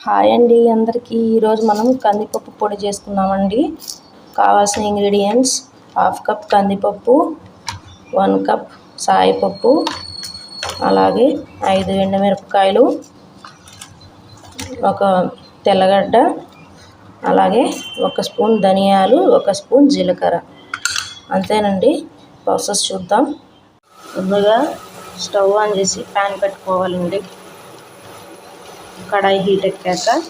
Hi అండి అందరికీ. ఈరోజు మనం కందిపప్పు పొడి చేసుకున్నామండి కావాల్సిన ఇంగ్రీడియంట్స్ హాఫ్ కప్ కందిపప్పు వన్ కప్ సాయిపప్పు అలాగే ఐదు ఎండుమిరపకాయలు ఒక తెల్లగడ్డ అలాగే ఒక స్పూన్ ధనియాలు ఒక స్పూన్ జీలకర్ర. అంతేనండి. ప్రాసెస్ చూద్దాం. ముందుగా స్టవ్ ఆన్ చేసి ప్యాన్ పెట్టుకోవాలండి. కడాయి హీట్ ఎక్కాక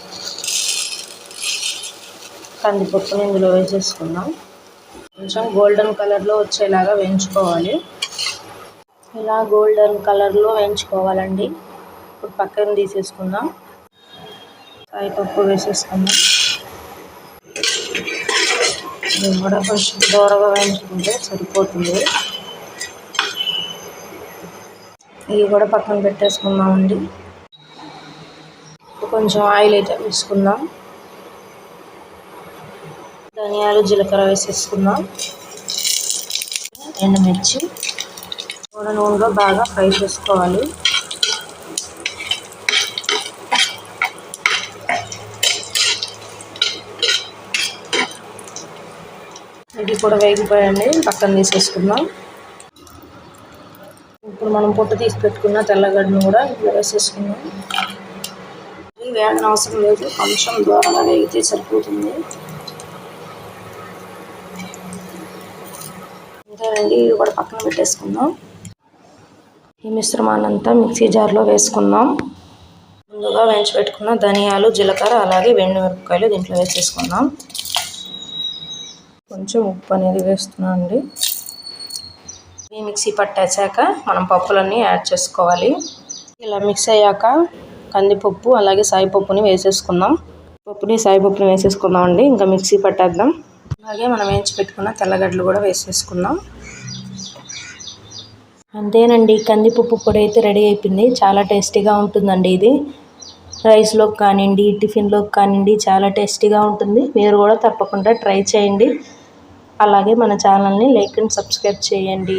కందిపప్పుని ఇందులో వేసేసుకుందాం. కొంచెం గోల్డెన్ కలర్లో వచ్చేలాగా వేయించుకోవాలి. ఇలా గోల్డెన్ కలర్లో వేయించుకోవాలండి. ఇప్పుడు పక్కన తీసేసుకుందాం. కాయపప్పు వేసేసుకుందాం. ఇది కూడా కొంచెం దూరగా వేయించుకుంటే సరిపోతుంది. ఇవి కూడా పక్కన పెట్టేసుకుందామండి. కొంచెం ఆయిల్ అయితే వేసుకుందాం. ధనియాలు జీలకర్ర వేసేసుకుందాం. ఎండుమిర్చి కూడా నూనెలో బాగా ఫ్రై చేసుకోవాలి. ఇది కూడా వేగిపోయండి పక్కన తీసేసుకుందాం. ఇప్పుడు మనం పొట్టు తీసి పెట్టుకున్న తెల్లగడ్డను కూడా ఇప్పుడు వేసేసుకుందాం. ఇది అవసరం లేదు కొంచెం దూరంగా వేగితే సరిపోతుంది. అంతేనండి ఇవి కూడా పక్కన పెట్టేసుకుందాం. ఈ మిశ్రమాన్నంతా మిక్సీ జార్లో వేసుకుందాం. ముందుగా వేయించి పెట్టుకున్న ధనియాలు జీలకర్ర అలాగే వెండి మిరపకాయలు దీంట్లో వేసేసుకుందాం. కొంచెం ఉప్పు అనేది వేస్తున్నాం అండి. ఈ మిక్సీ పట్టేసాక మనం పప్పులన్నీ యాడ్ చేసుకోవాలి. ఇలా మిక్స్ అయ్యాక కందిపప్పు అలాగే సాయిపప్పుని వేసేసుకుందాం. పప్పుని సాయిపప్పుని వేసేసుకుందాం అండి ఇంకా మిక్సీ పట్టేద్దాం. అలాగే మనం వేయించి పెట్టుకున్న తెల్లగడ్డలు కూడా వేసేసుకుందాం. అంతేనండి కందిపప్పు పొడి అయితే రెడీ అయిపోయింది. చాలా టేస్టీగా ఉంటుందండి ఇది. రైస్లోకి కానివ్వండి టిఫిన్లోకి కానివ్వండి చాలా టేస్టీగా ఉంటుంది. మీరు కూడా తప్పకుండా ట్రై చేయండి. అలాగే మన ఛానల్ని లైక్ అండ్ సబ్స్క్రైబ్ చేయండి.